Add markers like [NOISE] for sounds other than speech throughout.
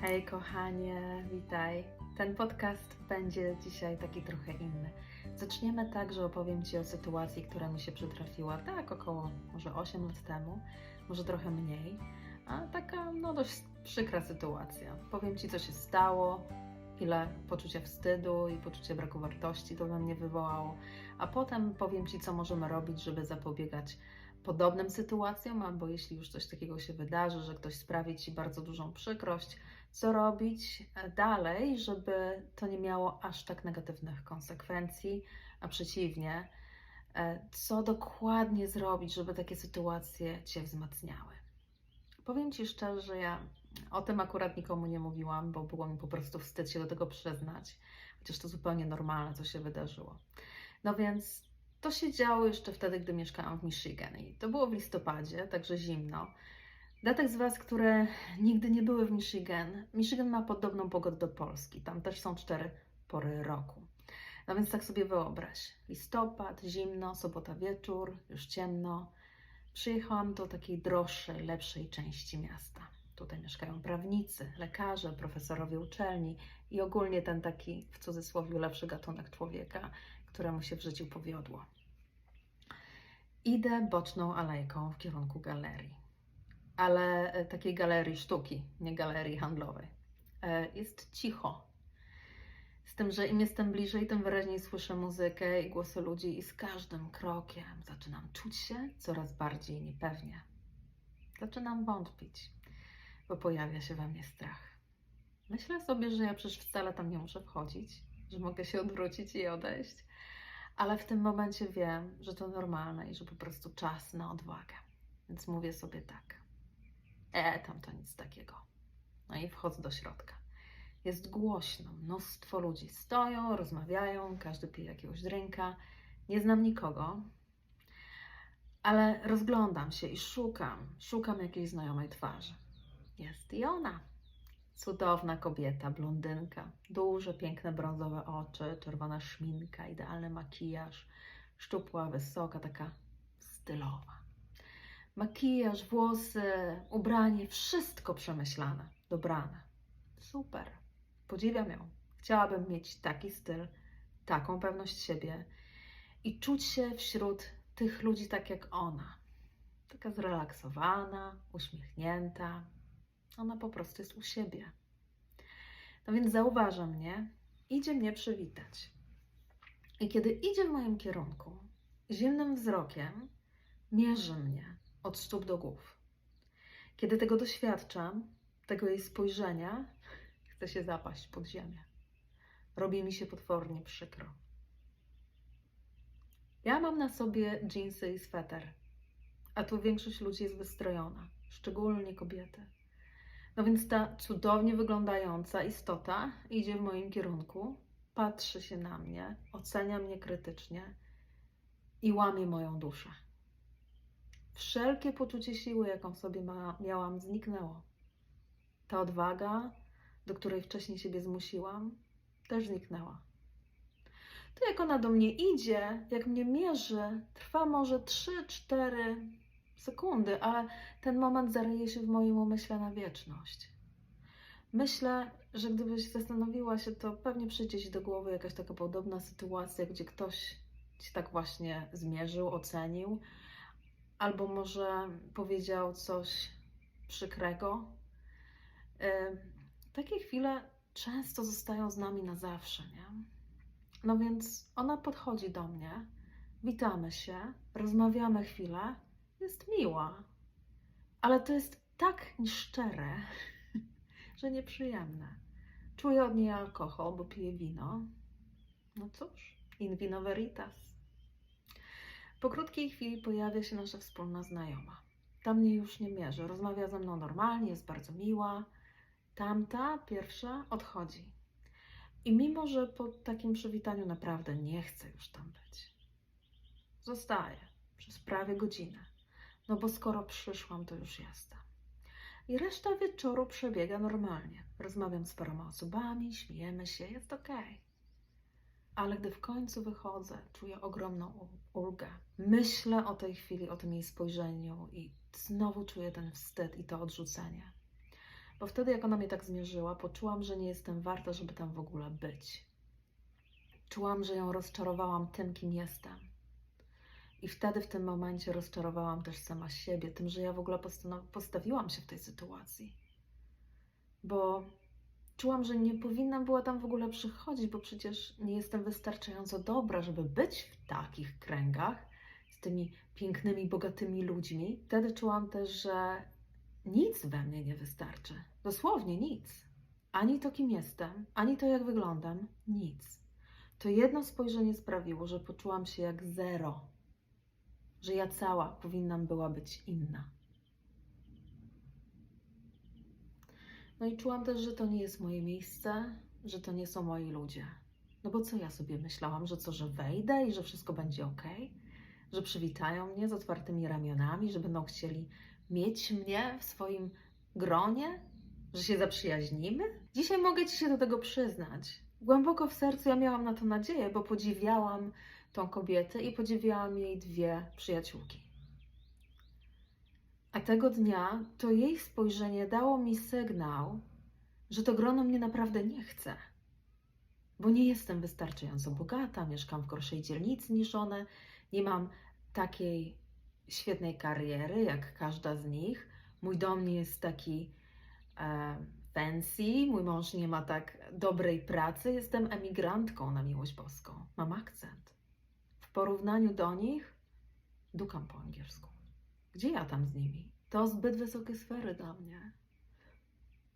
Hej kochanie, witaj. Ten podcast będzie dzisiaj taki trochę inny. Zaczniemy tak, że opowiem Ci o sytuacji, która mi się przytrafiła tak około może 8 lat temu, może trochę mniej, a taka no dość przykra sytuacja. Powiem Ci, co się stało, ile poczucia wstydu i poczucia braku wartości to we mnie wywołało, a potem powiem Ci, co możemy robić, żeby zapobiegać podobnym sytuacjom, albo jeśli już coś takiego się wydarzy, że ktoś sprawi Ci bardzo dużą przykrość, co robić e, dalej, żeby to nie miało aż tak negatywnych konsekwencji, a przeciwnie, e, co dokładnie zrobić, żeby takie sytuacje Cię wzmacniały. Powiem Ci szczerze, ja o tym akurat nikomu nie mówiłam, bo było mi po prostu wstyd się do tego przyznać, chociaż to zupełnie normalne, co się wydarzyło. No więc to się działo jeszcze wtedy, gdy mieszkałam w Michigan i to było w listopadzie, także zimno. Dla tych z Was, które nigdy nie były w Michigan, Michigan ma podobną pogodę do Polski. Tam też są cztery pory roku. No więc tak sobie wyobraź. Listopad, zimno, sobota wieczór, już ciemno. Przyjechałam do takiej droższej, lepszej części miasta. Tutaj mieszkają prawnicy, lekarze, profesorowie uczelni i ogólnie ten taki, w cudzysłowie, lepszy gatunek człowieka, któremu się w życiu powiodło. Idę boczną alejką w kierunku galerii ale e, takiej galerii sztuki, nie galerii handlowej. E, Jest cicho. Z tym, że im jestem bliżej, tym wyraźniej słyszę muzykę i głosy ludzi, i z każdym krokiem zaczynam czuć się coraz bardziej niepewnie. Zaczynam wątpić, bo pojawia się we mnie strach. Myślę sobie, że ja przecież wcale tam nie muszę wchodzić, że mogę się odwrócić i odejść, ale w tym momencie wiem, że to normalne i że po prostu czas na odwagę. Więc mówię sobie tak. E, tam to nic takiego. No i wchodzę do środka. Jest głośno, mnóstwo ludzi stoją, rozmawiają, każdy pije jakiegoś drinka. Nie znam nikogo, ale rozglądam się i szukam, szukam jakiejś znajomej twarzy. Jest i ona. Cudowna kobieta, blondynka, duże, piękne brązowe oczy, czerwona szminka, idealny makijaż, szczupła, wysoka, taka stylowa makijaż, włosy, ubranie, wszystko przemyślane, dobrane. Super. Podziwiam ją. Chciałabym mieć taki styl, taką pewność siebie i czuć się wśród tych ludzi tak jak ona. Taka zrelaksowana, uśmiechnięta. Ona po prostu jest u siebie. No więc zauważa mnie, idzie mnie przywitać. I kiedy idzie w moim kierunku, zimnym wzrokiem mierzy mnie od stóp do głów. Kiedy tego doświadczam, tego jej spojrzenia, chcę się zapaść pod ziemię. Robi mi się potwornie przykro. Ja mam na sobie dżinsy i sweter, a tu większość ludzi jest wystrojona, szczególnie kobiety. No więc ta cudownie wyglądająca istota idzie w moim kierunku, patrzy się na mnie, ocenia mnie krytycznie i łamie moją duszę. Wszelkie poczucie siły, jaką w sobie ma, miałam, zniknęło. Ta odwaga, do której wcześniej siebie zmusiłam, też zniknęła. To jak ona do mnie idzie, jak mnie mierzy, trwa może 3-4 sekundy, ale ten moment zaryje się w moim umyśle na wieczność. Myślę, że gdybyś zastanowiła się, to pewnie przyjdzie ci do głowy jakaś taka podobna sytuacja, gdzie ktoś ci tak właśnie zmierzył, ocenił, albo może powiedział coś przykrego. Takie chwile często zostają z nami na zawsze, nie? No więc ona podchodzi do mnie, witamy się, rozmawiamy chwilę, jest miła, ale to jest tak nieszczere, [LAUGHS] że nieprzyjemne. Czuję od niej alkohol, bo piję wino. No cóż, in vino veritas. Po krótkiej chwili pojawia się nasza wspólna znajoma. Ta mnie już nie mierzy, rozmawia ze mną normalnie, jest bardzo miła. Tamta, pierwsza, odchodzi. I mimo, że po takim przywitaniu naprawdę nie chcę już tam być, zostaję przez prawie godzinę. No bo skoro przyszłam, to już jestem. I reszta wieczoru przebiega normalnie. Rozmawiam z paroma osobami, śmiejemy się, jest okej ale gdy w końcu wychodzę, czuję ogromną ulgę. Myślę o tej chwili, o tym jej spojrzeniu i znowu czuję ten wstyd i to odrzucenie. Bo wtedy, jak ona mnie tak zmierzyła, poczułam, że nie jestem warta, żeby tam w ogóle być. Czułam, że ją rozczarowałam tym, kim jestem. I wtedy, w tym momencie, rozczarowałam też sama siebie, tym, że ja w ogóle postawiłam się w tej sytuacji. Bo czułam, że nie powinnam była tam w ogóle przychodzić, bo przecież nie jestem wystarczająco dobra, żeby być w takich kręgach z tymi pięknymi, bogatymi ludźmi. Wtedy czułam też, że nic we mnie nie wystarczy. Dosłownie nic. Ani to, kim jestem, ani to, jak wyglądam, nic. To jedno spojrzenie sprawiło, że poczułam się jak zero, że ja cała powinnam była być inna. No i czułam też, że to nie jest moje miejsce, że to nie są moi ludzie. No bo co ja sobie myślałam, że co, że wejdę i że wszystko będzie ok? Że przywitają mnie z otwartymi ramionami, że będą chcieli mieć mnie w swoim gronie, że się zaprzyjaźnimy? Dzisiaj mogę Ci się do tego przyznać. Głęboko w sercu ja miałam na to nadzieję, bo podziwiałam tą kobietę i podziwiałam jej dwie przyjaciółki. A tego dnia to jej spojrzenie dało mi sygnał, że to grono mnie naprawdę nie chce. Bo nie jestem wystarczająco bogata, mieszkam w gorszej dzielnicy niż one, nie mam takiej świetnej kariery jak każda z nich. Mój dom nie jest taki e, fancy, mój mąż nie ma tak dobrej pracy, jestem emigrantką na miłość boską. Mam akcent. W porównaniu do nich dukam po angielsku. Gdzie ja tam z nimi? To zbyt wysokie sfery dla mnie.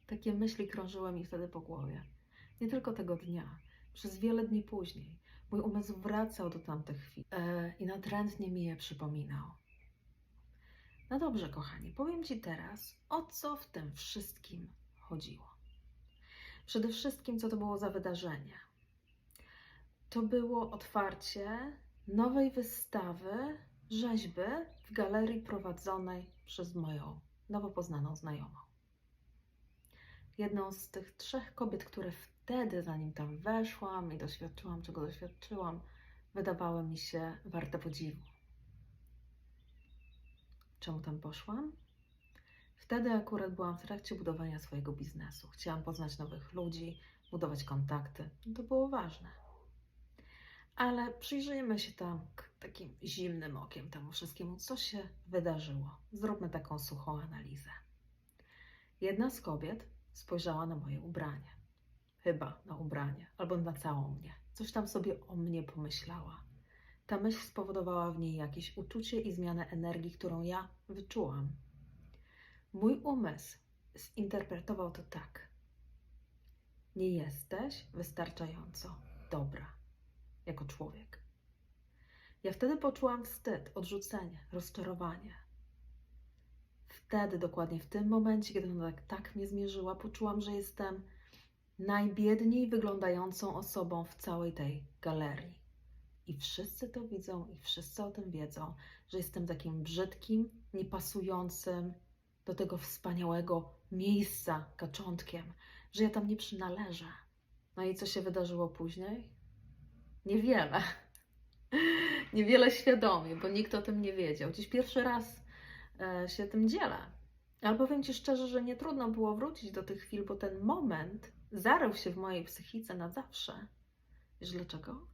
Takie myśli krążyły mi wtedy po głowie. Nie tylko tego dnia, przez wiele dni później. Mój umysł wracał do tamtych chwil e, i natrętnie mi je przypominał. No dobrze, kochani, powiem Ci teraz, o co w tym wszystkim chodziło. Przede wszystkim, co to było za wydarzenie. To było otwarcie nowej wystawy rzeźby w galerii prowadzonej przez moją nowo poznaną znajomą. Jedną z tych trzech kobiet, które wtedy, zanim tam weszłam i doświadczyłam, czego doświadczyłam, wydawały mi się warte podziwu. Czemu tam poszłam? Wtedy akurat byłam w trakcie budowania swojego biznesu. Chciałam poznać nowych ludzi, budować kontakty. To było ważne. Ale przyjrzyjmy się tam k- takim zimnym okiem temu wszystkiemu, co się wydarzyło. Zróbmy taką suchą analizę. Jedna z kobiet spojrzała na moje ubranie. Chyba na ubranie, albo na całą mnie. Coś tam sobie o mnie pomyślała. Ta myśl spowodowała w niej jakieś uczucie i zmianę energii, którą ja wyczułam. Mój umysł zinterpretował to tak. Nie jesteś wystarczająco dobra jako człowiek. Ja wtedy poczułam wstyd, odrzucenie, rozczarowanie. Wtedy, dokładnie w tym momencie, kiedy ona tak, tak mnie zmierzyła, poczułam, że jestem najbiedniej wyglądającą osobą w całej tej galerii. I wszyscy to widzą, i wszyscy o tym wiedzą, że jestem takim brzydkim, niepasującym do tego wspaniałego miejsca kaczątkiem, że ja tam nie przynależę. No i co się wydarzyło później? Niewiele. [LAUGHS] Niewiele świadomie, bo nikt o tym nie wiedział. Dziś pierwszy raz e, się tym dzielę. Ale powiem Ci szczerze, że nie trudno było wrócić do tych chwil, bo ten moment zarył się w mojej psychice na zawsze. Wiesz dlaczego?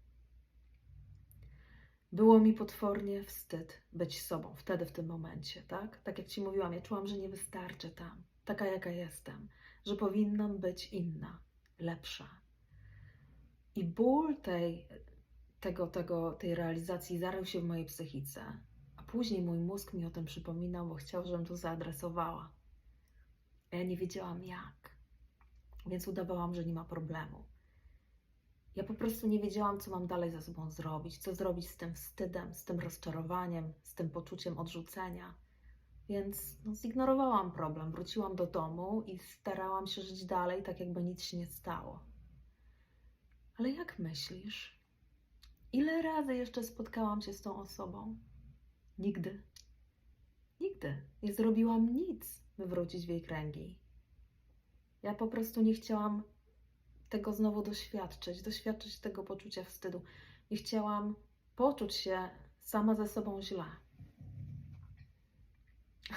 Było mi potwornie wstyd być sobą wtedy, w tym momencie, tak? Tak jak Ci mówiłam, ja czułam, że nie wystarczę tam, taka jaka jestem, że powinnam być inna, lepsza. I ból tej, tego, tego, tej realizacji zarył się w mojej psychice, a później mój mózg mi o tym przypominał, bo chciał, żebym to zaadresowała. A ja nie wiedziałam jak, więc udawałam, że nie ma problemu. Ja po prostu nie wiedziałam, co mam dalej ze sobą zrobić, co zrobić z tym wstydem, z tym rozczarowaniem, z tym poczuciem odrzucenia. Więc no, zignorowałam problem, wróciłam do domu i starałam się żyć dalej, tak jakby nic się nie stało. Ale jak myślisz, ile razy jeszcze spotkałam się z tą osobą? Nigdy. Nigdy. Nie zrobiłam nic, by wrócić w jej kręgi. Ja po prostu nie chciałam tego znowu doświadczyć, doświadczyć tego poczucia wstydu. Nie chciałam poczuć się sama ze sobą źle.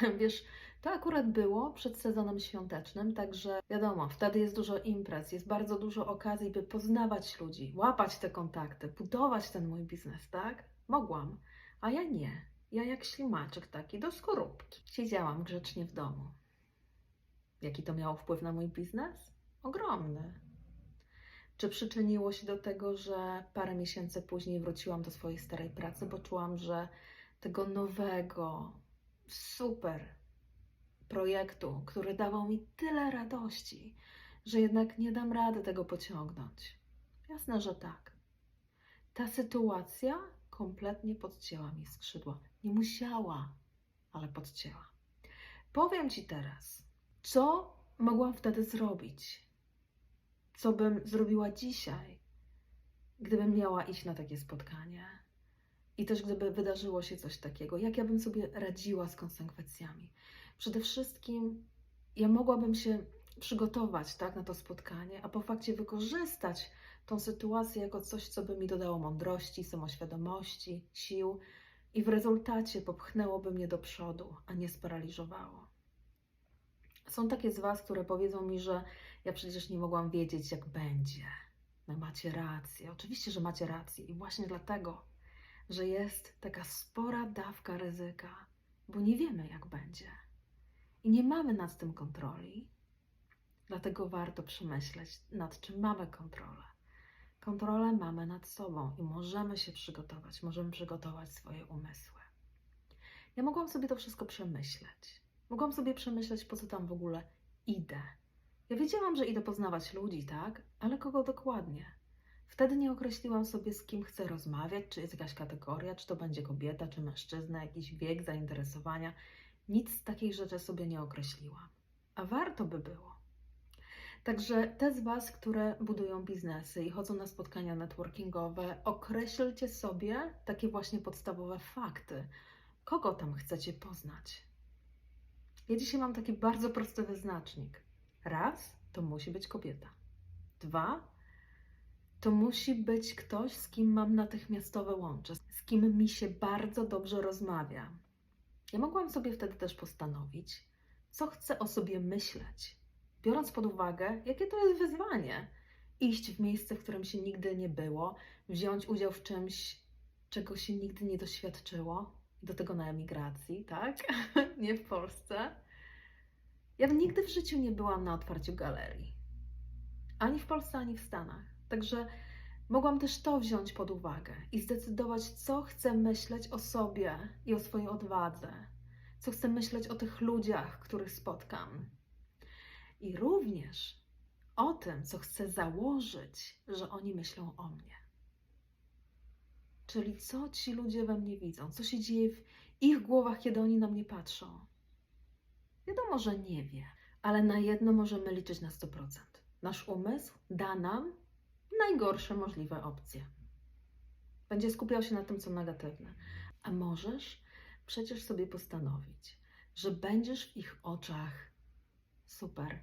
[LAUGHS] Wiesz, To akurat było przed sezonem świątecznym, także wiadomo, wtedy jest dużo imprez, jest bardzo dużo okazji, by poznawać ludzi, łapać te kontakty, budować ten mój biznes, tak? Mogłam, a ja nie. Ja jak ślimaczek taki do skorupki. Siedziałam grzecznie w domu. Jaki to miało wpływ na mój biznes? Ogromny. Czy przyczyniło się do tego, że parę miesięcy później wróciłam do swojej starej pracy, bo czułam, że tego nowego, super projektu, który dawał mi tyle radości, że jednak nie dam rady tego pociągnąć? Jasne, że tak. Ta sytuacja kompletnie podcięła mi skrzydła. Nie musiała, ale podcięła. Powiem Ci teraz, co mogłam wtedy zrobić? Co bym zrobiła dzisiaj, gdybym miała iść na takie spotkanie? I też gdyby wydarzyło się coś takiego, jak ja bym sobie radziła z konsekwencjami? Przede wszystkim ja mogłabym się przygotować tak, na to spotkanie, a po fakcie wykorzystać tą sytuację jako coś, co by mi dodało mądrości, samoświadomości, sił i w rezultacie popchnęłoby mnie do przodu, a nie sparaliżowało. Są takie z Was, które powiedzą mi, że ja przecież nie mogłam wiedzieć, jak będzie. No macie rację, oczywiście, że macie rację i właśnie dlatego, że jest taka spora dawka ryzyka, bo nie wiemy, jak będzie. I nie mamy nad tym kontroli, dlatego warto przemyśleć, nad czym mamy kontrolę. Kontrolę mamy nad sobą i możemy się przygotować, możemy przygotować swoje umysły. Ja mogłam sobie to wszystko przemyśleć. Mogłam sobie przemyśleć, po co tam w ogóle idę. Ja wiedziałam, że idę poznawać ludzi, tak? Ale kogo dokładnie? Wtedy nie określiłam sobie, z kim chcę rozmawiać, czy jest jakaś kategoria, czy to będzie kobieta, czy mężczyzna, jakiś wiek, zainteresowania. Nic z takich rzeczy sobie nie określiłam. A warto by było. Także te z Was, które budują biznesy i chodzą na spotkania networkingowe, określcie sobie takie właśnie podstawowe fakty. Kogo tam chcecie poznać? Ja dzisiaj mam taki bardzo prosty wyznacznik. Raz, to musi być kobieta. Dwa, to musi być ktoś, z kim mam natychmiastowe łącze, z kim mi się bardzo dobrze rozmawia. Ja mogłam sobie wtedy też postanowić, co chcę o sobie myśleć, biorąc pod uwagę, jakie to jest wyzwanie. Iść w miejsce, w którym się nigdy nie było, wziąć udział w czymś, czego się nigdy nie doświadczyło, do tego na emigracji, tak? [LAUGHS] nie w Polsce. Ja nigdy w życiu nie byłam na otwarciu galerii. Ani w Polsce, ani w Stanach. Także mogłam też to wziąć pod uwagę i zdecydować, co chcę myśleć o sobie i o swojej odwadze, co chcę myśleć o tych ludziach, których spotkam. I również o tym, co chcę założyć, że oni myślą o mnie. Czyli co ci ludzie we mnie widzą, co się dzieje w ich głowach, kiedy oni na mnie patrzą. Wiadomo, że nie wie, ale na jedno możemy liczyć na 100%. Nasz umysł da nam najgorsze możliwe opcje. Będzie skupiał się na tym, co negatywne. A możesz przecież sobie postanowić, że będziesz w ich oczach super.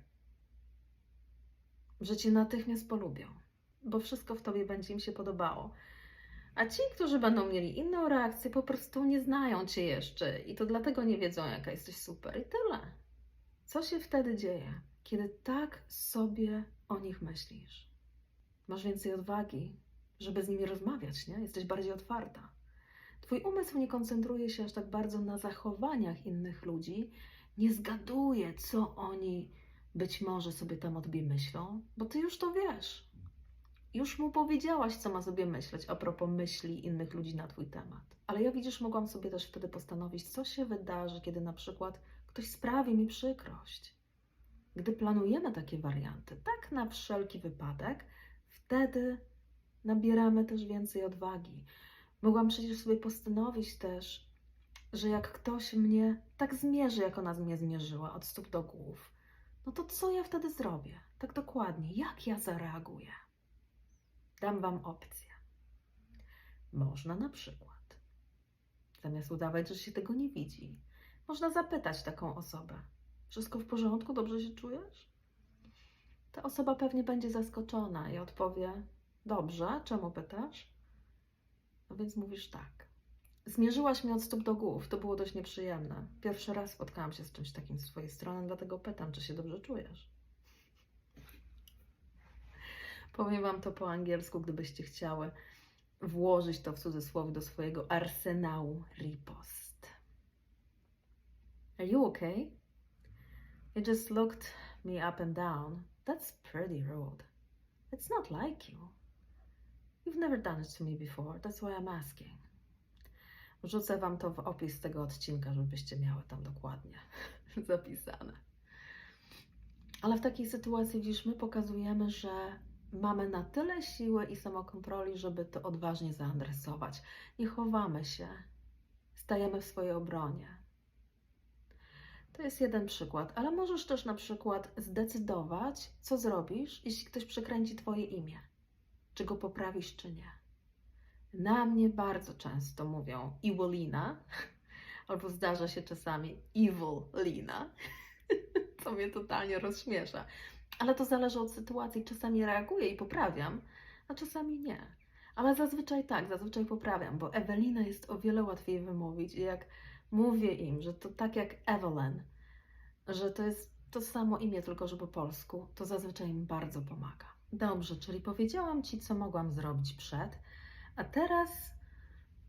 Że cię natychmiast polubią, bo wszystko w tobie będzie im się podobało. A ci, którzy będą mieli inną reakcję, po prostu nie znają cię jeszcze i to dlatego nie wiedzą, jaka jesteś super. I tyle. Co się wtedy dzieje, kiedy tak sobie o nich myślisz? Masz więcej odwagi, żeby z nimi rozmawiać, nie? Jesteś bardziej otwarta. Twój umysł nie koncentruje się aż tak bardzo na zachowaniach innych ludzi, nie zgaduje, co oni być może sobie tam o tobie myślą, bo ty już to wiesz. Już mu powiedziałaś, co ma sobie myśleć a propos myśli innych ludzi na twój temat. Ale ja widzisz, mogłam sobie też wtedy postanowić, co się wydarzy, kiedy na przykład ktoś sprawi mi przykrość. Gdy planujemy takie warianty, tak na wszelki wypadek, wtedy nabieramy też więcej odwagi. Mogłam przecież sobie postanowić też, że jak ktoś mnie tak zmierzy, jak ona mnie zmierzyła, od stóp do głów, no to co ja wtedy zrobię? Tak dokładnie, jak ja zareaguję? Dam Wam opcję. Można na przykład, zamiast udawać, że się tego nie widzi, można zapytać taką osobę: Wszystko w porządku? Dobrze się czujesz? Ta osoba pewnie będzie zaskoczona i odpowie: Dobrze, czemu pytasz? No więc mówisz tak. Zmierzyłaś mnie od stóp do głów. To było dość nieprzyjemne. Pierwszy raz spotkałam się z czymś takim z Twojej strony, dlatego pytam, czy się dobrze czujesz. Powiem Wam to po angielsku, gdybyście chciały włożyć to w cudzysłowie do swojego arsenału ripost. Are you okay? You just looked me up and down. That's pretty rude. It's not like you. You've never done it to me before. That's why I'm asking. Wrzucę Wam to w opis tego odcinka, żebyście miały tam dokładnie [LAUGHS] zapisane. Ale w takiej sytuacji, widzisz, my pokazujemy, że mamy na tyle siły i samokontroli, żeby to odważnie zaadresować. Nie chowamy się, stajemy w swojej obronie. To jest jeden przykład, ale możesz też na przykład zdecydować, co zrobisz, jeśli ktoś przekręci Twoje imię. Czy go poprawisz, czy nie. Na mnie bardzo często mówią Iwolina, [LAUGHS] albo zdarza się czasami Evil Lina, [LAUGHS] co mnie totalnie rozśmiesza. Ale to zależy od sytuacji. Czasami reaguję i poprawiam, a czasami nie. Ale zazwyczaj tak, zazwyczaj poprawiam, bo Ewelina jest o wiele łatwiej wymówić. Jak mówię im, że to tak jak Evelyn, że to jest to samo imię, tylko że po polsku, to zazwyczaj im bardzo pomaga. Dobrze, czyli powiedziałam Ci, co mogłam zrobić przed, a teraz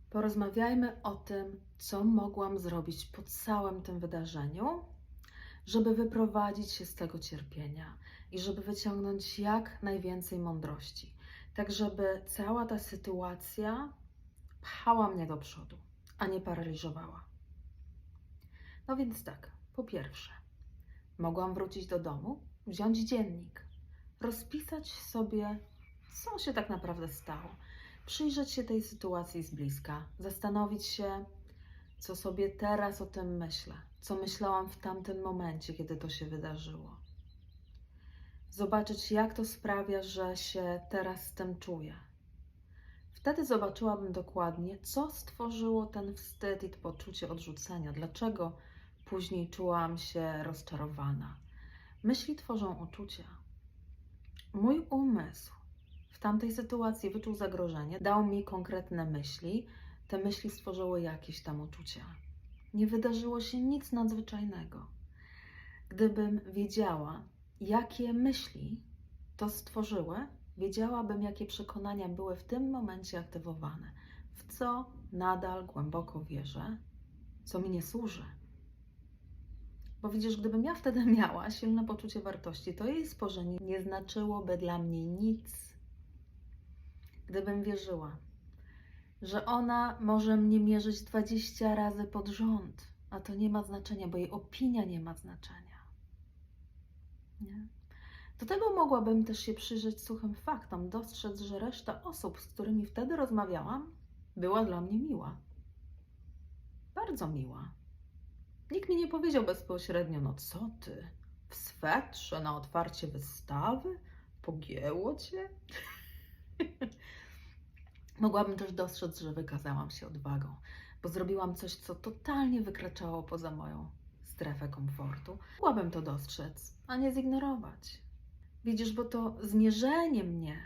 porozmawiajmy o tym, co mogłam zrobić po całym tym wydarzeniu, żeby wyprowadzić się z tego cierpienia i żeby wyciągnąć jak najwięcej mądrości. Tak, żeby cała ta sytuacja pchała mnie do przodu, a nie paraliżowała. No więc tak, po pierwsze, mogłam wrócić do domu, wziąć dziennik, rozpisać sobie, co się tak naprawdę stało, przyjrzeć się tej sytuacji z bliska, zastanowić się, co sobie teraz o tym myślę, co myślałam w tamtym momencie, kiedy to się wydarzyło. Zobaczyć, jak to sprawia, że się teraz z tym czuję. Wtedy zobaczyłabym dokładnie, co stworzyło ten wstyd i to poczucie odrzucenia, dlaczego później czułam się rozczarowana. Myśli tworzą uczucia. Mój umysł w tamtej sytuacji wyczuł zagrożenie, dał mi konkretne myśli, te myśli stworzyły jakieś tam uczucia. Nie wydarzyło się nic nadzwyczajnego. Gdybym wiedziała, jakie myśli to stworzyły, wiedziałabym, jakie przekonania były w tym momencie aktywowane, w co nadal głęboko wierzę, co mi nie służy. Bo widzisz, gdybym ja wtedy [LAUGHS] miała silne poczucie wartości, to jej spojrzenie nie znaczyłoby dla mnie nic. Gdybym wierzyła, że ona może mnie mierzyć 20 razy pod rząd, a to nie ma znaczenia, bo jej opinia nie ma znaczenia. Nie? Do tego mogłabym też się przyjrzeć suchym faktom, dostrzec, że reszta osób, z którymi wtedy rozmawiałam, była dla mnie miła. Bardzo miła. Nikt mi nie powiedział bezpośrednio, no co ty, w swetrze na otwarcie wystawy? Pogięło cię? [LAUGHS] Mogłabym też dostrzec, że wykazałam się odwagą, bo zrobiłam coś, co totalnie wykraczało poza moją strefę komfortu. Mogłabym to dostrzec, a nie zignorować. Widzisz, bo to zmierzenie mnie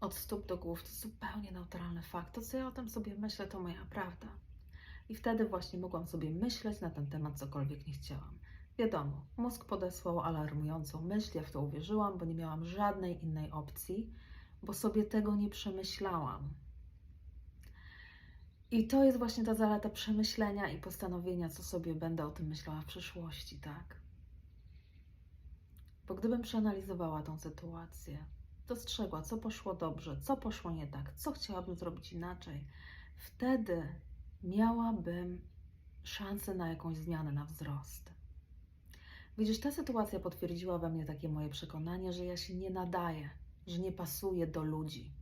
od stóp do głów to zupełnie neutralny fakt. To, co ja o tym sobie myślę, to moja prawda. I wtedy właśnie mogłam sobie myśleć na ten temat cokolwiek nie chciałam. Wiadomo, mózg podesłał alarmującą myśl, ja w to uwierzyłam, bo nie miałam żadnej innej opcji, bo sobie tego nie przemyślałam. I to jest właśnie ta zaleta przemyślenia i postanowienia, co sobie będę o tym myślała w przyszłości, tak? Bo gdybym przeanalizowała tą sytuację, dostrzegła, co poszło dobrze, co poszło nie tak, co chciałabym zrobić inaczej, wtedy miałabym szansę na jakąś zmianę, na wzrost. Widzisz, ta sytuacja potwierdziła we mnie takie moje przekonanie, że ja się nie nadaję, że nie pasuję do ludzi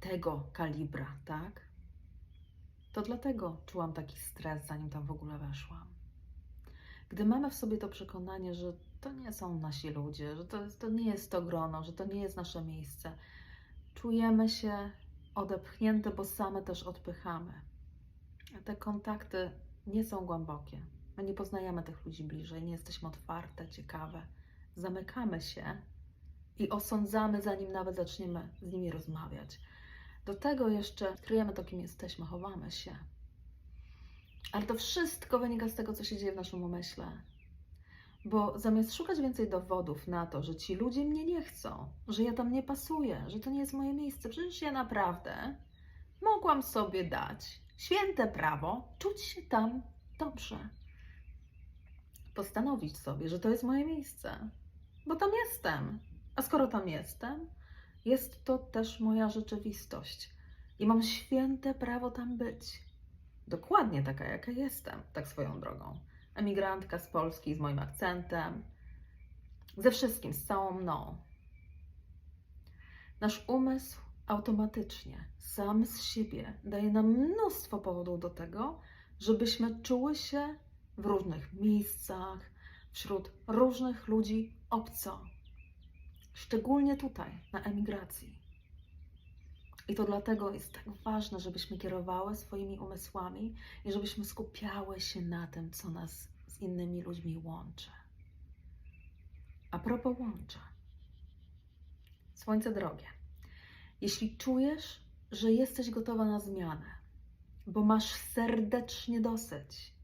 tego kalibra, tak? To dlatego czułam taki stres, zanim tam w ogóle weszłam. Gdy mamy w sobie to przekonanie, że to nie są nasi ludzie, że to, to nie jest to grono, że to nie jest nasze miejsce, czujemy się odepchnięte, bo same też odpychamy. Te kontakty nie są głębokie. My nie poznajemy tych ludzi bliżej, nie jesteśmy otwarte, ciekawe. Zamykamy się i osądzamy, zanim nawet zaczniemy z nimi rozmawiać. Do tego jeszcze kryjemy to, kim jesteśmy, chowamy się. Ale to wszystko wynika z tego, co się dzieje w naszym umyśle. Bo zamiast szukać więcej dowodów na to, że ci ludzie mnie nie chcą, że ja tam nie pasuję, że to nie jest moje miejsce, przecież ja naprawdę mogłam sobie dać święte prawo czuć się tam dobrze. Postanowić sobie, że to jest moje miejsce, bo tam jestem. A skoro tam jestem, jest to też moja rzeczywistość i mam święte prawo tam być. Dokładnie taka, jaka jestem, tak swoją drogą. Emigrantka z Polski z moim akcentem, ze wszystkim, z całą mną. Nasz umysł automatycznie, sam z siebie, daje nam mnóstwo powodów do tego, żebyśmy czuły się w różnych miejscach, wśród różnych ludzi obco. Szczególnie tutaj, na emigracji. I to dlatego jest tak ważne, żebyśmy kierowały swoimi umysłami i żebyśmy skupiały się na tym, co nas z innymi ludźmi łączy. A propos łącza. Słońce drogie. Jeśli czujesz, że jesteś gotowa na zmianę, bo masz serdecznie dosyć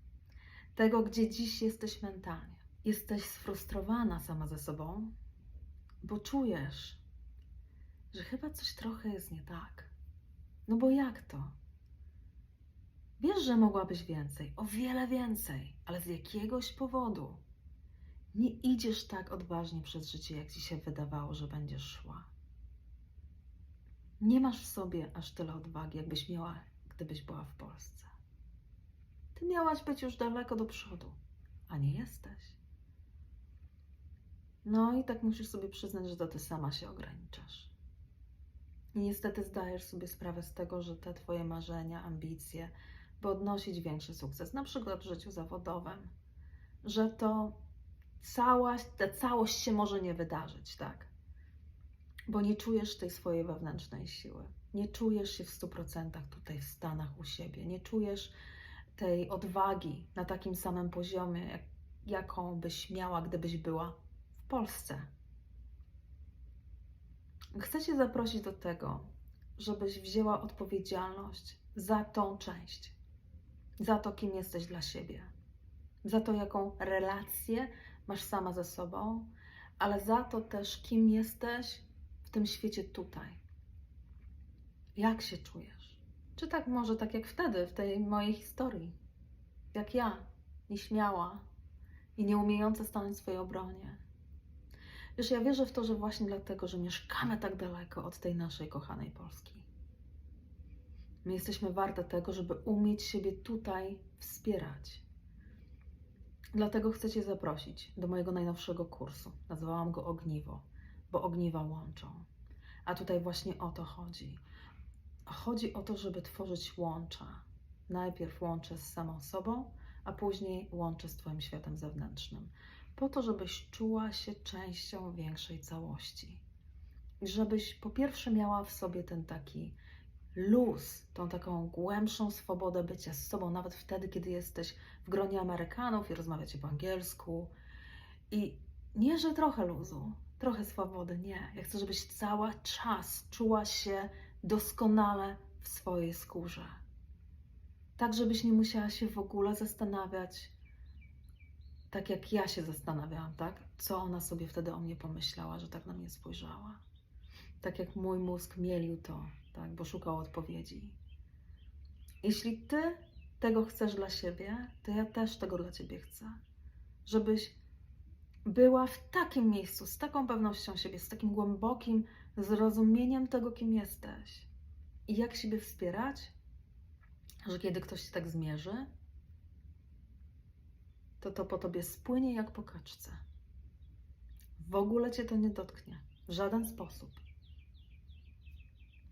tego, gdzie dziś jesteś mentalnie, jesteś sfrustrowana sama ze sobą, bo czujesz, że chyba coś trochę jest nie tak. No bo jak to? Wiesz, że mogłabyś więcej, o wiele więcej, ale z jakiegoś powodu nie idziesz tak odważnie przez życie, jak ci się wydawało, że będziesz szła. Nie masz w sobie aż tyle odwagi, jakbyś miała, gdybyś była w Polsce. Ty miałaś być już daleko do przodu, a nie jesteś. No i tak musisz sobie przyznać, że to ty sama się ograniczasz. I niestety zdajesz sobie sprawę z tego, że te twoje marzenia, ambicje, by odnosić większy sukces, na przykład w życiu zawodowym, że to cała, ta całość się może nie wydarzyć, tak? Bo nie czujesz tej swojej wewnętrznej siły. Nie czujesz się w 100% tutaj w Stanach u siebie. Nie czujesz tej odwagi na takim samym poziomie, jak, jaką byś miała, gdybyś była w Polsce. Chcę Cię zaprosić do tego, żebyś wzięła odpowiedzialność za tą część, za to, kim jesteś dla siebie, za to, jaką relację masz sama ze sobą, ale za to też, kim jesteś w tym świecie tutaj. Jak się czujesz? Czy tak może tak jak wtedy, w tej mojej historii? Jak ja, nieśmiała i nieumiejąca stanąć w swojej obronie. Wiesz, ja wierzę w to, że właśnie dlatego, że mieszkamy tak daleko od tej naszej kochanej Polski. My jesteśmy warte tego, żeby umieć siebie tutaj wspierać. Dlatego chcę Cię zaprosić do mojego najnowszego kursu. Nazwałam go Ogniwo, bo ogniwa łączą. A tutaj właśnie o to chodzi. Chodzi o to, żeby tworzyć łącza. Najpierw łącze z samą sobą, a później łącze z Twoim światem zewnętrznym po to, żebyś czuła się częścią większej całości. Żebyś po pierwsze miała w sobie ten taki luz, tą taką głębszą swobodę bycia z sobą, nawet wtedy, kiedy jesteś w gronie Amerykanów i rozmawiacie po angielsku. I nie, że trochę luzu, trochę swobody, nie. Ja chcę, żebyś cały czas czuła się doskonale w swojej skórze. Tak, żebyś nie musiała się w ogóle zastanawiać, tak jak ja się zastanawiałam, tak? Co ona sobie wtedy o mnie pomyślała, że tak na mnie spojrzała. Tak jak mój mózg mielił to, tak? Bo szukał odpowiedzi. Jeśli ty tego chcesz dla siebie, to ja też tego dla ciebie chcę. Żebyś była w takim miejscu, z taką pewnością siebie, z takim głębokim zrozumieniem tego, kim jesteś. I jak siebie wspierać, że kiedy ktoś się tak zmierzy, to to po tobie spłynie jak po kaczce. W ogóle cię to nie dotknie, w żaden sposób.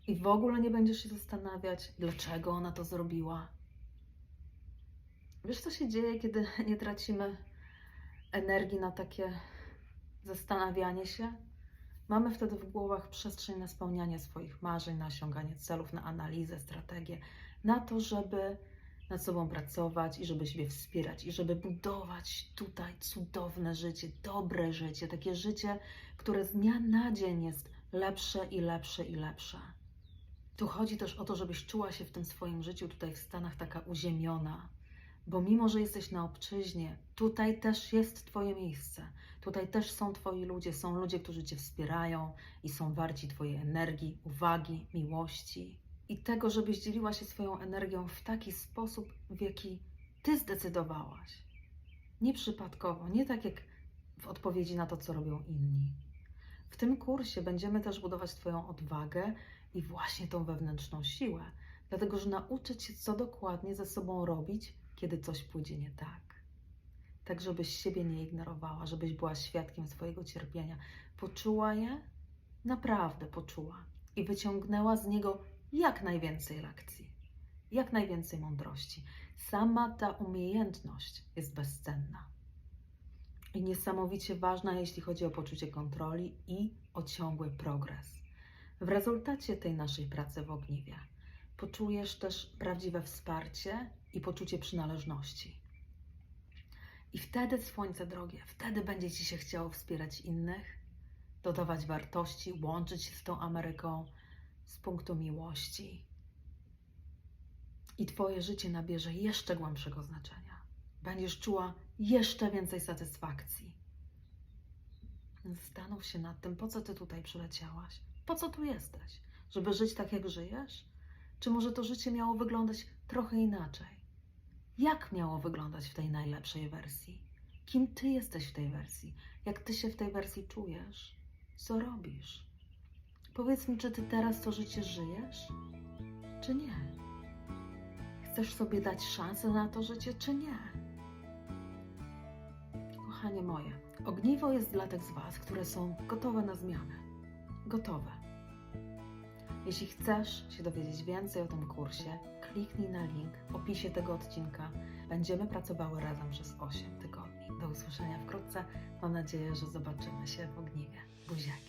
I w ogóle nie będziesz się zastanawiać, dlaczego ona to zrobiła. Wiesz, co się dzieje, kiedy nie tracimy energii na takie zastanawianie się? Mamy wtedy w głowach przestrzeń na spełnianie swoich marzeń, na osiąganie celów, na analizę, strategię, na to, żeby nad sobą pracować i żeby siebie wspierać i żeby budować tutaj cudowne życie, dobre życie, takie życie, które z dnia na dzień jest lepsze i lepsze i lepsze. Tu chodzi też o to, żebyś czuła się w tym swoim życiu tutaj w Stanach taka uziemiona, Bo mimo, że jesteś na obczyźnie, tutaj też jest Twoje miejsce. Tutaj też są Twoi ludzie, są ludzie, którzy Cię wspierają i są warci Twojej energii, uwagi, miłości i tego, żebyś dzieliła się swoją energią w taki sposób, w jaki Ty zdecydowałaś. Nie przypadkowo, nie tak jak w odpowiedzi na to, co robią inni. W tym kursie będziemy też budować Twoją odwagę i właśnie tą wewnętrzną siłę, dlatego że nauczę Cię, co dokładnie ze sobą robić, kiedy coś pójdzie nie tak. Tak, żebyś siebie nie ignorowała, żebyś była świadkiem swojego cierpienia. Poczuła je? Naprawdę poczuła. I wyciągnęła z niego jak najwięcej lekcji, jak najwięcej mądrości. Sama ta umiejętność jest bezcenna i niesamowicie ważna, jeśli chodzi o poczucie kontroli i o ciągły progres. W rezultacie tej naszej pracy w ogniwie poczujesz też prawdziwe wsparcie i poczucie przynależności. I wtedy, słońce drogie, wtedy będzie Ci się chciało wspierać innych, dodawać wartości, łączyć się z tą Ameryką z punktu miłości. I Twoje życie nabierze jeszcze głębszego znaczenia. Będziesz czuła jeszcze więcej satysfakcji. Zastanów się nad tym, po co Ty tutaj przyleciałaś, po co tu jesteś, żeby żyć tak, jak żyjesz? Czy może to życie miało wyglądać trochę inaczej? Jak miało wyglądać w tej najlepszej wersji? Kim ty jesteś w tej wersji? Jak ty się w tej wersji czujesz? Co robisz? Powiedz mi, czy ty teraz to życie żyjesz, czy nie? Chcesz sobie dać szansę na to życie, czy nie? Kochanie moje, ogniwo jest dla tych z Was, które są gotowe na zmianę. Gotowe. Jeśli chcesz się dowiedzieć więcej o tym kursie, kliknij na link w opisie tego odcinka. Będziemy pracowały razem przez 8 tygodni. Do usłyszenia wkrótce. Mam nadzieję, że zobaczymy się w ogniwie. Buziaki.